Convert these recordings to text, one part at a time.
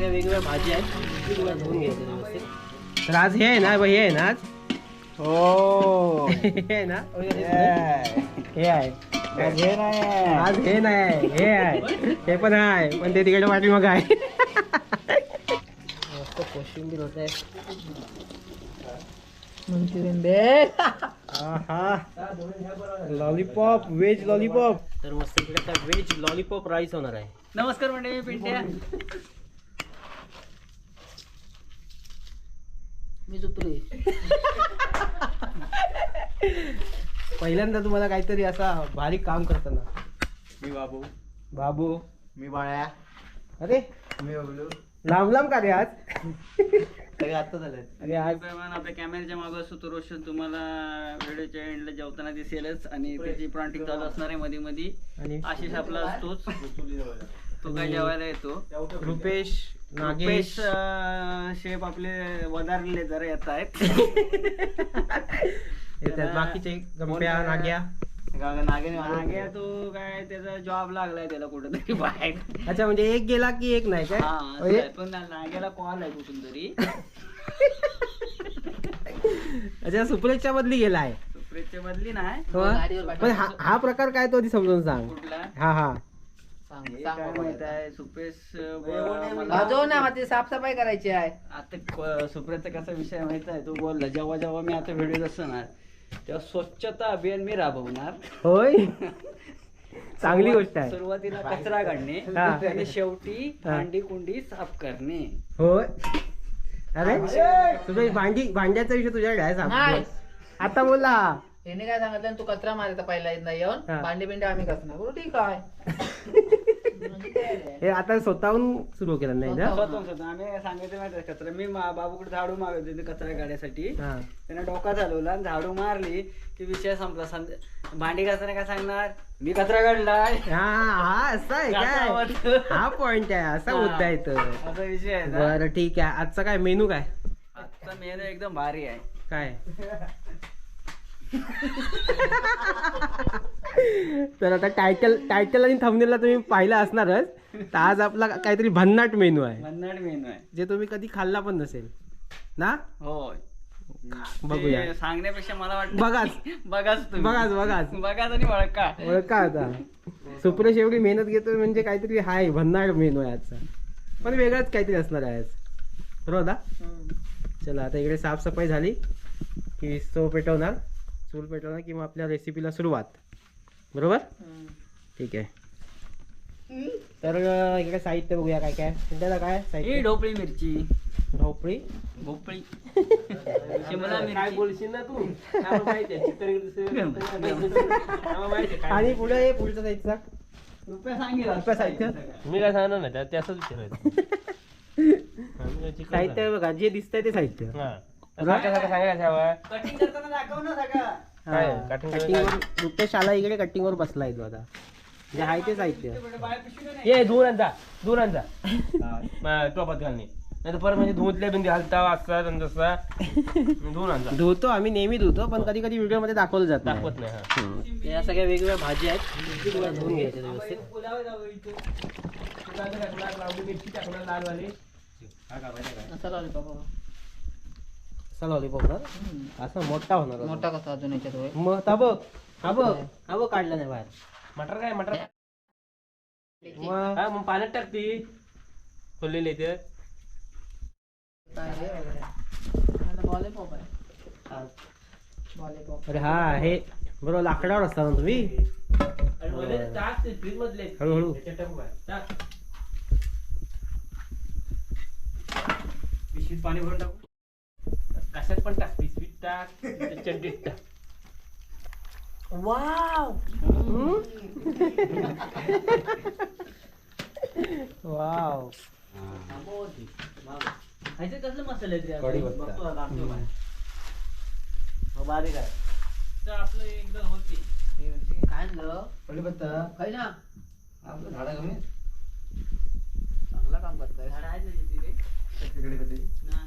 सगळ्या वेगवेगळ्या भाजी आहेत. तुला धुवून घ्यायचं व्यवस्थित तर आज हे आहे ना हे आहे ना आज. हो हे आहे ना हे. आहे. आज हे नाही आज हे नाही हे आहे. हे पण आहे पण ते तिकडे वाटली मग आहे. मस्त कोशिंबीर होत आहे मंचुरियन दे. Lollipop veg lollipop. तर मस्त आता व्हेज लॉलीपॉप राईस होणार आहे. नमस्कार मंडळी पिंट्या. मी झोपले पहिल्यांदा तुम्हाला काहीतरी असा भारी काम करताना. मी बाबू. बाबू. मी बाळ्या. अरे. मी बबलू. लांब लांब का रे आज? सगळे आता झाले अरे आज. प्रमाण आपल्या कॅमेऱ्याच्या मागं असतो तो रोशन. तुम्हाला व्हिडिओच्या एंडला जेवताना दिसेलच आणि त्याची चालू असणार आहे मध्ये मध्ये आणि आशिष आपला असतोच. तो काय जेवायला येतो? रुपेश नागेश अं, शेफ आपले वदारले जरा येत आहेत. येतात बाकीचे गंप्या नाग्या? नागे तो काय त्याचा जॉब लागलाय त्याला कुठेतरी बाहेर. अच्छा म्हणजे एक गेला की एक नाही काय? हा असं म्हणजे. पण नाग्याला कॉल आहे कुठून तरी अच्छा सुप्रेशच्या बदली गेला आहे सुप्रीतच्या बदली नाही. हो? पण हा हा प्रकार काय तो आधी समजून सांग. कुठला? हा हा. हे काय माहीत आहे सुपेश वाजव ना मग ते साफसफाई करायची आहे. आता क- सुप्रियाचा कसा विषय माहीत आहे? तो बोलला जेव्हा जेव्हा मी आता व्हिडिओ असणार तेव्हा स्वच्छता अभियान मी राबवणार. होय? चांगली गोष्ट आहे. सुरुवातीला कचरा काढणे हा. आणि शेवटी हा. भांडी कुंडी साफ करणे. होय. अरे सुप्रेश भांडी भांड्याचा विषय तुझ्याकडे आहे नाही. सांग आता बोला त्याने काय सांगितलं? तू कचरा मारायचा पहिला एकदा येऊन हा. भांडी बिंडी आम्ही कसणार बोलू ठीक आहे? हे आता स्वतःहून सुरू केलं नाही ना? स्वतः आम्ही सांगितलं माहिती कचरा मी मा- बाबूकडे झाडू मागत होते कचरा काढण्यासाठी हा. त्याने डोका चालवला आणि झाडू मारली. की विषय संपला. भांडी घासताना काय सांगणार? मी कचरा काढलाय. हा हा असं आहे काय. हा पॉइंट आहे असा मुद्दा आहे तर असा विषय आहे ना. बरं ठीक आहे. आजचा काय मेनू काय? आजचा मेनू एकदम भारी आहे. काय? तर आता टायटल टायटल आणि थंबनेलला तुम्ही पाहिलं असणारच तर आज आपला काहीतरी भन्नाट मेनू आहे. भन्नाट मेनू आहे. जे तुम्ही कधी खाल्ला पण नसेल. ना? होय. बघूया. सांगण्यापेक्षा मला वाटतं बघाच. बघाच बघाच, बघाच. बघाच आणि ओळखा ओळखा आता. सुप्रेश एवढी मेहनत घेतोय म्हणजे काहीतरी हाय भन्नाट मेनू आहे आजचा. पण वेगळाच काहीतरी असणार आहे आज. बरोबर चला आता इकडे साफसफाई झाली की स्टोव पेटवणार. चूल पेटवणार किंवा आपल्या रेसिपीला सुरुवात. बरोबर? ठीक आहे. तर इकडे साहित्य बघूया काय काय. त्याला काय ही साहित्य? ढोपळी मिरची. भोपळी भोपळी शिमला मिरची. बोलशील ना तू? आणि पुढे हे पुढचं साहित्य रुपये सांगेल रुपये साहित्य? मी काय सांगणार नाही त्या असंच विचारायचं साहित्य बघा जे दिसतंय ते साहित्य. सांगायचं हवं कटिंग करताना दाखव ना सगळं. काय? हा. cutting Cutting वर रुपेश आला इकडे कटिंग वर बसलाय तो आता. जे आहे ते साहित्य. ये धुवून आणजा धुवून आणजा म, टोपात घालणे नाही. तर परत म्हणजे धुतले बिंदी हलता वाजता आणि जसा धुवून आणजा धुतो आम्ही नेहमी धुतो पण कधी कधी व्हिडिओमध्ये दाखवलं जात नाही. दाखवत नाही हा. हम्म. या सगळ्या वेगवेगळ्या भाजी आहेत. धुवून घ्यायच्या व्यवस्थित. जाऊ इथे. असं लावलं बाबा. असा लॉलीपॉप ना असा मोठा होणार अजून. मोठा कसा अजून याच्यात होय? मग हा बघ हा बघ हा बघ काढला नाही बाहेर. मटर काय मटर? मग हा मग पाण्यात टाकती खोललेले ते. काय रे लॉलीपॉप आहे. लॉलीपॉप अरे हा हे बरोबर लाकडावर असता ना तुम्ही? फ्रीज मधले. हळूहळू. पिशवीत पाणी भरून टाकू. कशात पण टाक बिस्किट टाक चड्डीत टाक. वाव! वाव. ह्याचे कसले मसाले बारीक आहे. तर आपलं एकदा होते. काय आणलं? काय ना. आपलं झाडा कमी चांगला काम करताय. झाडं आहेत ना.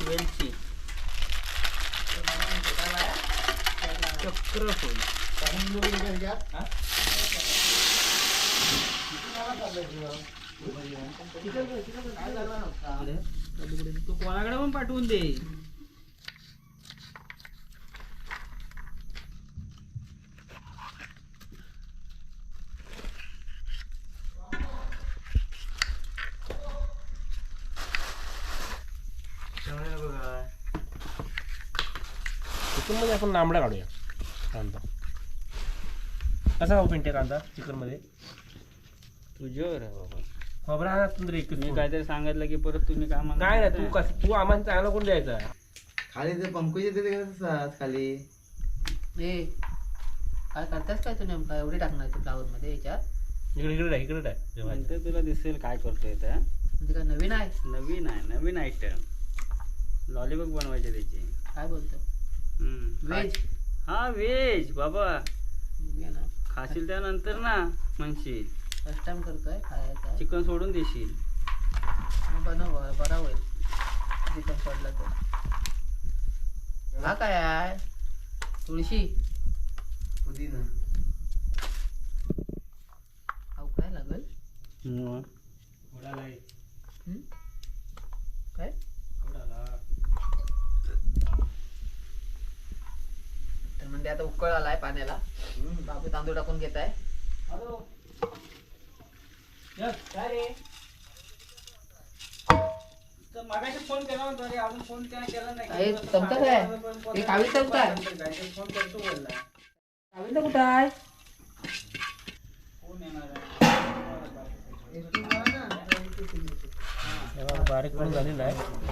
वेलची चक्रफूल. तू कोणाकडे पण पाठवून दे. चिकनमध्ये आपण लांबडा काढूया. कांदा. कसा हो पिंटे कांदा चिकनमध्ये तुझ्यावर आहे बाबा. खोबरा हा तुंदर एकच मी काहीतरी सांगितलं की परत तुम्ही काय म्हणता? काय नाही तू कस तू आम्हाला चांगला कोण द्यायचा? खाली ते पंकज येते तसाच खाली? ए काय करतास काय तू नेमका एवढे टाकणार तू फ्लावर मध्ये याच्यात? इकडे इकडे आहे, इकडे आहे. नंतर तुला दिसेल काय करतोय त्या म्हणजे काय नवीन आहे? नवीन आहे नवीन आयटम लॉलीपॉप बनवायचे त्याचे. काय बोलतो. व्हेज हा व्हेज बाबा. खाशील त्यानंतर ना म्हणशील. फर्स्ट टाइम करतोय खायचा. चिकन सोडून देशील. मग बनव बरं, बरा होईल चिकन सोडला तर. हा काय आहे तुळशी. पुदिना. हा काय लागल? काय? म्हणजे आता उकळ आलाय पाण्याला. बाबू तांदूळ टाकून घेत आहे तर मगाशी फोन केला होता रे, अजून फोन काय केला नाही. अरे, चमचा काय? हे कावीळ चमचा आहे? काहीतरी फोन करतो बोलला. रवींद्र कुठं आहे फोन येणार आहे. तेव्हा बारीक पण झालेला आहे.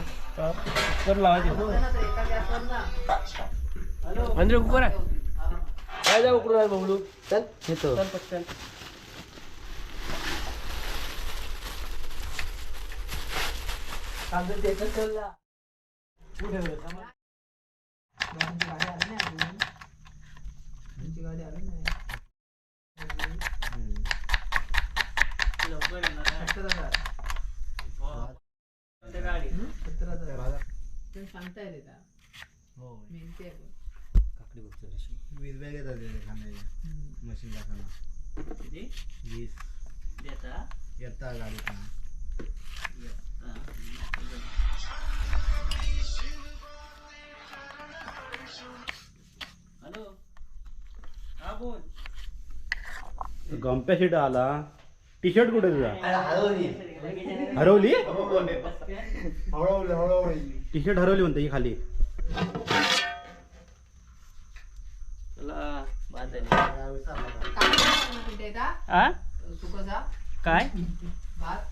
तर लावायचे म्हणजे कुकर आहे काय जाऊ कुकर आहे बबलू? चल. येतो. चल पटकन. लवकर येणार आहे. कोणत्या गाडी? सांगता येईल का? आहे पण. वीस बॅग येतात त्याचे खाण्याचे मशीन टाकायला. किती? वीस. देता? येता गाडी. हॅलो? हा बोल. गंप्या शीट आला. टी शर्ट कुठे तुझा? हरवली. हळूहळू हळूहळू टी शर्ट हरवली म्हणते ही खाली. आ? काय? भात?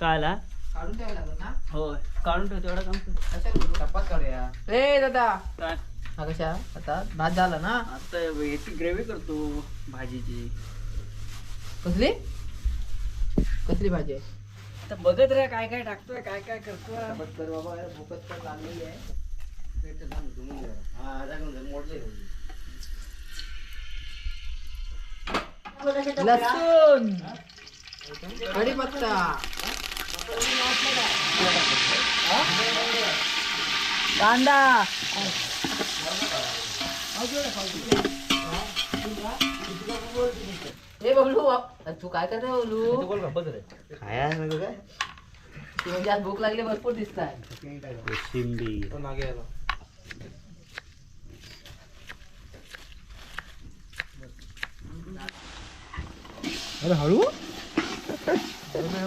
काय आला काढून ठेवायला लागल ना? होय. काढून ठेवतो एवढं काम कर. चपात करूया ए दादा. काय? हा कशा? आता भात झाला ना? आता याची ग्रेव्ही करतो भाजीची. कसली? कसली भाजी? आहे आता बघत राहा काय काय टाकतोय काय काय करतोय. चपात कर बाबा भूकत पण लागलेली आहे. हा जागून जा, मोडलंय. लसूण. कढीपत्ता. कांदा. ए बबलू तू काय करते बबलू खाया नको काय तू म्हणजे आज भूक लागली भरपूर दिसत आहे कोशिंबी तो मागे आला अरे हळू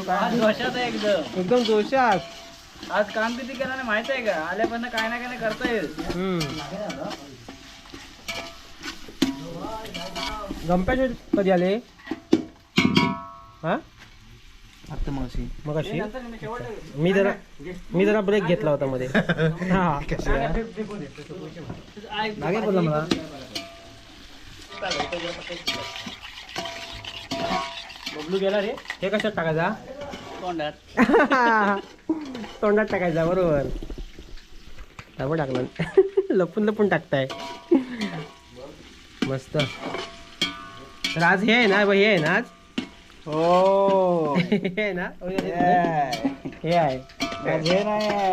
आज जोशात आहे एकदम एकदम जोशात आज काम किती केलं नाही माहीत आहे का आल्यापासून काय ना काय ना करता येईल हम्म गंप्याचे कधी आले हा आता मावशी मग अशी मी जरा मी जरा ब्रेक घेतला होता मध्ये हा मागे बोलला मला बबलू गेला रे हे कशात टाकायचा? तोंडात. तोंडात टाकायचा बरोबर. टाकून टाकलं. लपून लपून टाकताय. मस्त. तर आज हे आहे ना हे आहे ना आज? हो. हे आहे ना? हे. आहे.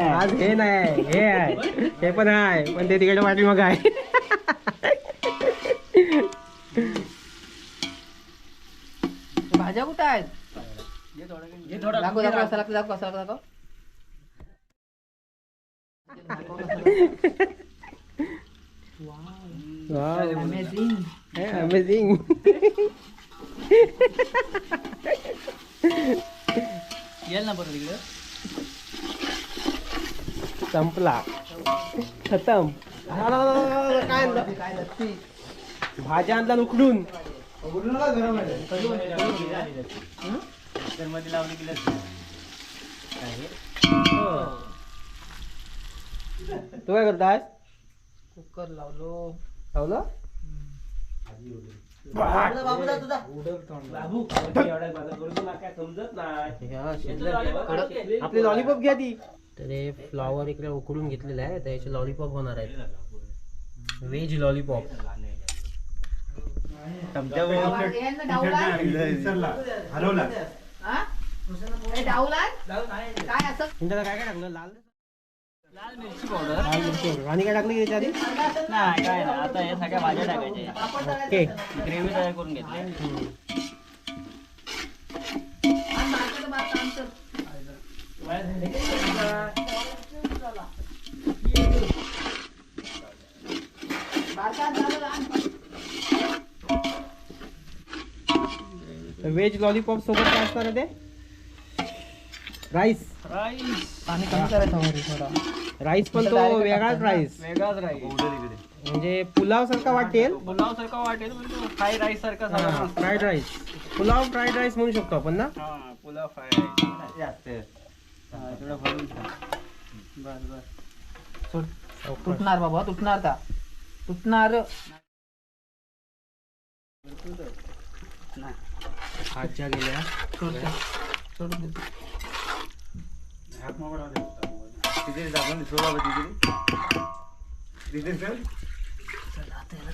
आज हे नाही हे आहे. हे पण आहे. पण ते तिकडे पाठी मग आहे. आहेत दाखव दाखव असं लागतं दाखव असं लागतं दाखव Amazing. अमेझिंग येईल ना परत इकडे? संपला. खतम. काय भाज्या आणला उकडून. मध्ये लावली की तू काय करतास कुकर लावलो. लावलं. आपली लॉलीपॉप घ्या ती. तर हे फ्लॉवर इकडे उकडून घेतलेलं आहे तर याचे लॉलीपॉप होणार आहेत. व्हेज लॉलीपॉप यांना डावला हरवला हा? हे डावला काय असं तुमच्याला काय काय टाकलं लाल लाल मिरची पावडर लाल मिरची powder. आणि काय टाकलं की त्याच्या आधी नाही काय नाही आता हे सगळ्या भाज्या टाकायच्या पापड तळायचं. ओके ग्रेव्ही तयार करून घेतली आणि लहान. व्हेज लॉलीपॉप सोबत काय असणार ते? राईस राईस पाणी कमी करायचं मध्ये थोडा राईस पण तो वेगळाच राईस वेगळाच राईस म्हणजे पुलाव सारखा वाटेल. पुलाव सारखा वाटेल पण तो फ्राईड राईस सारखा झाला fried rice pulao fried rice म्हणू शकतो आपण ना? हा पुलाव फ्राईड राईस जास्त थोडं भरून ठेव. बर बर. तुटणार बाबा तुटणार का? तुटणार. भाज्या गेल्या.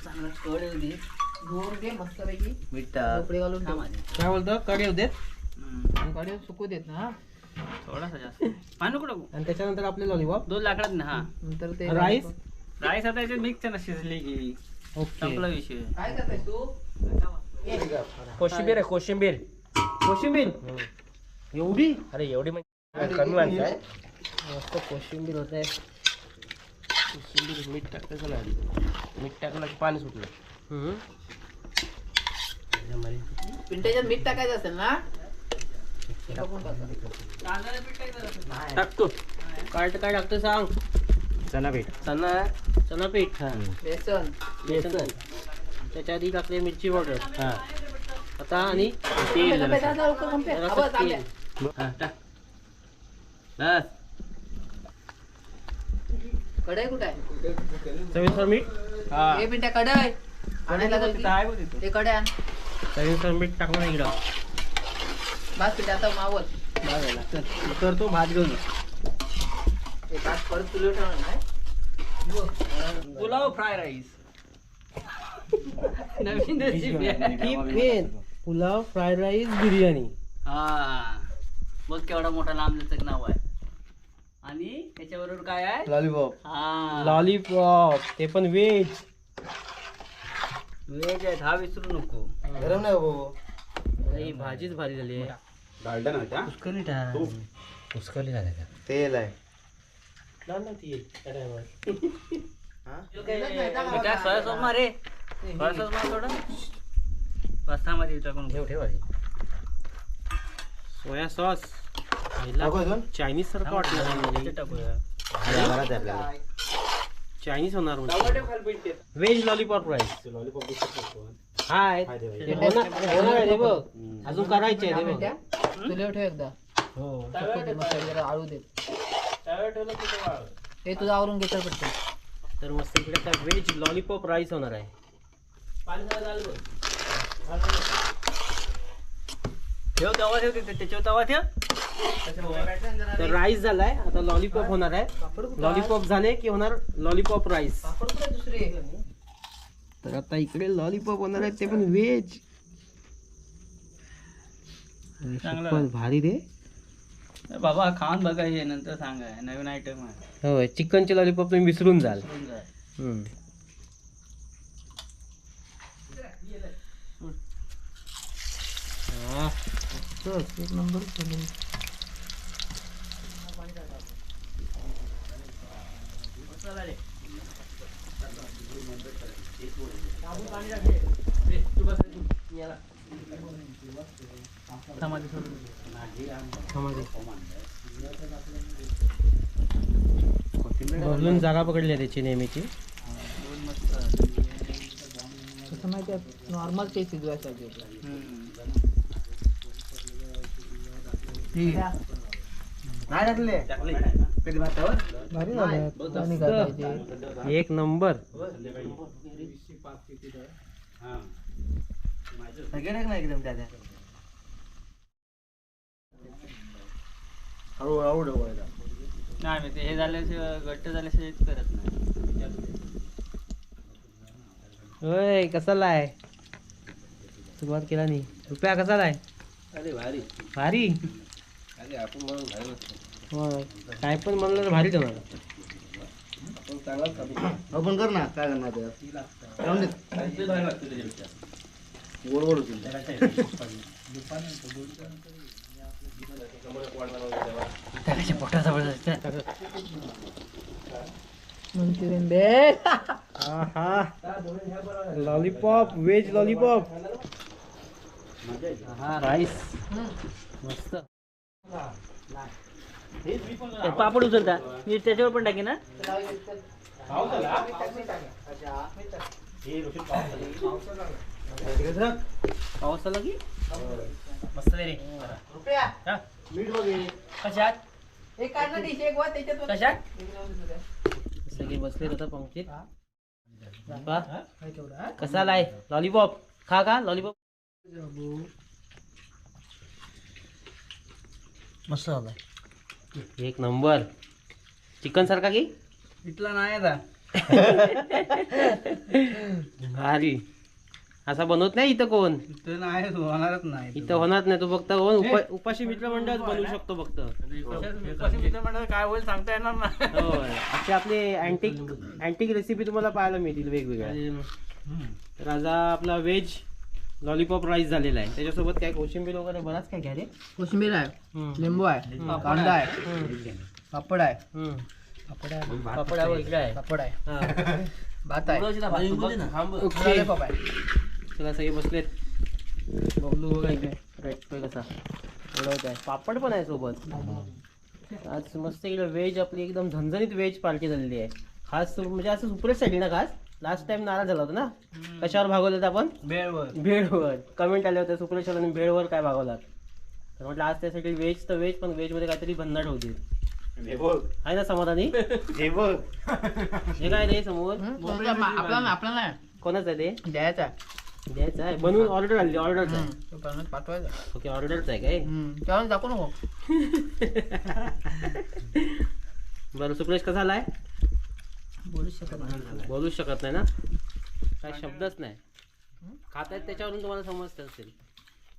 चांगला येऊ दे. मस्तपैकी. मीठ. कपडे घालून. काय बोलतो? कडे येऊ देत? आणि कडे सुकू देत ना हा. थोडासा जास्त. पाणी कुठं आणि त्याच्यानंतर आपले लॉलीपॉप दोन लाकडात ना हा. नंतर ते राईस राईस आता मिक्स ना शिजली की. ओके. संपला विषय. काय करताय तू? कोशिंबीर आहे कोशिंबीर. कोशिंबीर? एवढी? अरे एवढी म्हणजे कमी माणसं आहे. मस्त कोशिंबीर होत आहे कोशिंबीर मीठ टाकायचं ना मीठ टाकलं की पाणी सुटलं. पिंट्याच्यात मीठ टाकायचं असेल ना. टाकतो. काय काय टाकतो सांग? चना पीठ चना चना पीठ बेसन. बेसन. त्याच्या आधी टाकले मिरची पावडर. हा. आता आणि तेल. हा. हा, टाक. बस. कढई कुठे आहे? चवीनुसार मीठ? हा. हे कढई. आणायला लागल की? ते कढई आण. चवीनुसार मीठ इकडं. बस आता मावल तर तो भात घेऊन ते भात परत ठेवणार नाही. Pulao fry rice. नवीन recipe main pulao fried rice biryani हा. बघ केवढा मोठा लांब लचक नाव आहे. आणि त्याच्याबरोबर काय आहे? लॉलीपॉप हा. लॉलीपॉप ते पण व्हेज व्हेज आहेत. हा विसरू नको. गरम नाही बाबू. ही भाजीच भारी झाली आहे. डालडा ना उसकली झाली का तेल आहे. मी काय सोया सॉस मारे सोया सॉस मार थोडं. पास्तामध्ये टाकून ठेव ठेव आधी. Soya sauce. टाकू अजून? चायनीज सारखं वाटलं. आहे आपल्याला. चायनीज होणार म्हणजे व्हेज लॉलीपॉप राईस. लॉलीपॉप हाय. ते होणार होणार आहे ते बघ. अजून करायचे आहे बघ. ठेव एकदा. हो. मस्त जरा आळू दे. ते तुझं आवरून घेतात पटकन. तर मस्त इकडे काय व्हेज लॉलीपॉप राईस होणार आहे. ठेव तवा ठेव त्याच्यावर तवा ठेव. तर राईस झालाय. आता लॉलीपॉप होणार आहे. लॉलीपॉप झाले की होणार लॉलीपॉप राईस तर आता इकडे लॉलीपॉप होणार आहेत ते पण व्हेज चांगलं. भारी रे. बाबा खाऊन बघा हे नंतर सांगा. नवीन आयटम आहे. होय चिकनचे लॉलीपॉप तुम्ही विसरून जाल होऊन जाईल. हम्म. हा, मस्त, एक नंबर. समाधी. बबलून जागा पकडली आहे त्याची नेहमीची कसं माहिती आहे नॉर्मल ते शिजवायसाठी भारी झालं. आणि काय पाहिजे. एक नंबर. नाही मी ते हे झाल्याशिवाय घट्ट झाल्याशिवाय करत नाही. होय कसाला आहे? सुरुवात केला नाही. रुपया कसाला आहे? अरे भारी. भारी. काय पण म्हणलं तर भारीच होणार. आपण कर. ना काय करणार. गोड गोड होतील मंचुरियन बे हा लॉलीपॉप व्हेज लॉलीपॉप. हा राईस. मस्त. पापड उचलता. मी त्याच्यावर पण टाकी ना पाऊस आला की? मस्त रे. कशात? कशात? सगळे बसले होता पंक्तीत. बा, कसा आलाय? लॉलीपॉप. खा का लॉलीपॉप. मस्त झालाय एक नंबर. चिकन सारखा की? इथला नाही आता. भारी. असा बनवत नाही इथं कोण? इथं नाही होणारच नाही. इथं होणार नाही तो फक्त कोण? उपा- उपाशी मित्र मंडळ बनवू शकतो फक्त. मित्र काय होईल सांगता येणार ना होय. असे आपले अँटिक अँटिक रेसिपी तुम्हाला पाहायला मिळतील वेगवेगळ्या. तर आज हा आपला व्हेज लॉलीपॉप राईस झालेला आहे. त्याच्यासोबत काय कोशिंबीर वगैरे बराच काय घ्या रे. कोशिंबीर आहे. लिंबू आहे. कांदा आहे. पापड आहे. पापड आहे. आहे. पापड आहे. हा. भात आहे. लॉलीपॉप आहे चला सगळे बसलेत. बबलू बघा इकडे. रेटतोय कसा? उडवत आहे. पापड पण आहे सोबत. आज मस्त इकडे व्हेज आपली एकदम झणझणीत व्हेज पार्टी झालेली आहे. खास म्हणजे असं सुपरेसाठी ना खास? लास्ट टाइम नाराज झाला होता ना? कशावर भागवलं आपण? बेळवर भेळवर. कमेंट आले होते सुपरेश आणि भेळवर काय भागवलात? तर म्हटलं आज त्यासाठी व्हेज तर व्हेज पण व्हेजमध्ये काहीतरी भन्नाट होती आहे ना समाधानी? हे काय रे समोर? आपला कोणाचं आहे ते? द्यायचा द्यायचं आहे. बनवून ऑर्डर आली ऑर्डरच आहे पाठवायचा. ओके ऑर्डरच आहे काय? तेव्हा दाखवू नको. बरं सुप्रेश कसा आलाय? बोलू शकत नाही. बोलूच शकत नाही ना? काय शब्दच नाही. खातायत त्याच्यावरून तुम्हाला समजतं असेल.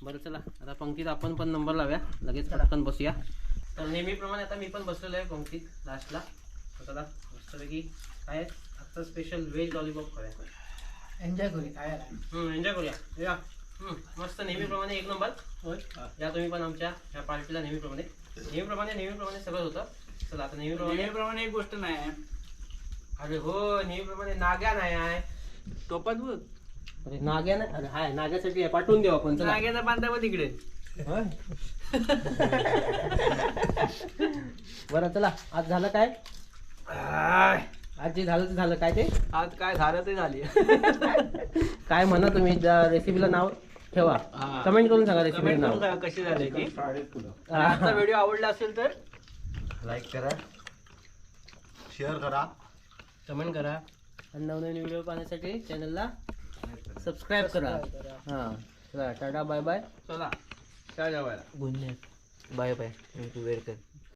बरं चला. आता पंक्तीत आपण पण नंबर लावूया. लगेच पटकन बसूया. तर नेहमीप्रमाणे आता मी पण बसलेलो आहे पंक्तीत लास्टला चला मस्तपैकी काय आहे? आजचं स्पेशल व्हेज लॉलीपॉप खाऊया. एन्जॉय करू काय आहे. एन्जॉय करूया. या. मस्त नेहमीप्रमाणे एक नंबर या तुम्ही पण आमच्या ह्या पार्टीला नेहमीप्रमाणे. नेहमीप्रमाणे नेहमीप्रमाणे सगळं होतं. चला आता नेहमीप्रमाणे नेहमीप्रमाणे एक गोष्ट नाही. अरे हो नेहमीप्रमाणे नाग्या नाही आहे. टोपात बघ. अरे नाग्या नाही? अरे हाय नाग्यासाठी आहे, पाठवून देऊ आपण चला. नाग्याचा बांधा बघ तिकडे होय. बरं चला. आज झालं काय? आज जे झालं ते झालं. काय ते? आज काय झालं ते झाली. काय म्हणा तुम्ही रेसिपीला नाव ठेवा. हा. कमेंट करून सांगा कमेंट नाव. सांगा कशी झाली ती. आजचा व्हिडिओ आवडला असेल तर? लाईक करा. शेअर करा. कमेंट करा. आणि नवनवीन व्हिडिओ पाहण्यासाठी चॅनलला सबस्क्राईब करा. हां. चला टाटा बाय बाय. चला. काय जेवायला गुड नाईट बाय. बाय वेळ कर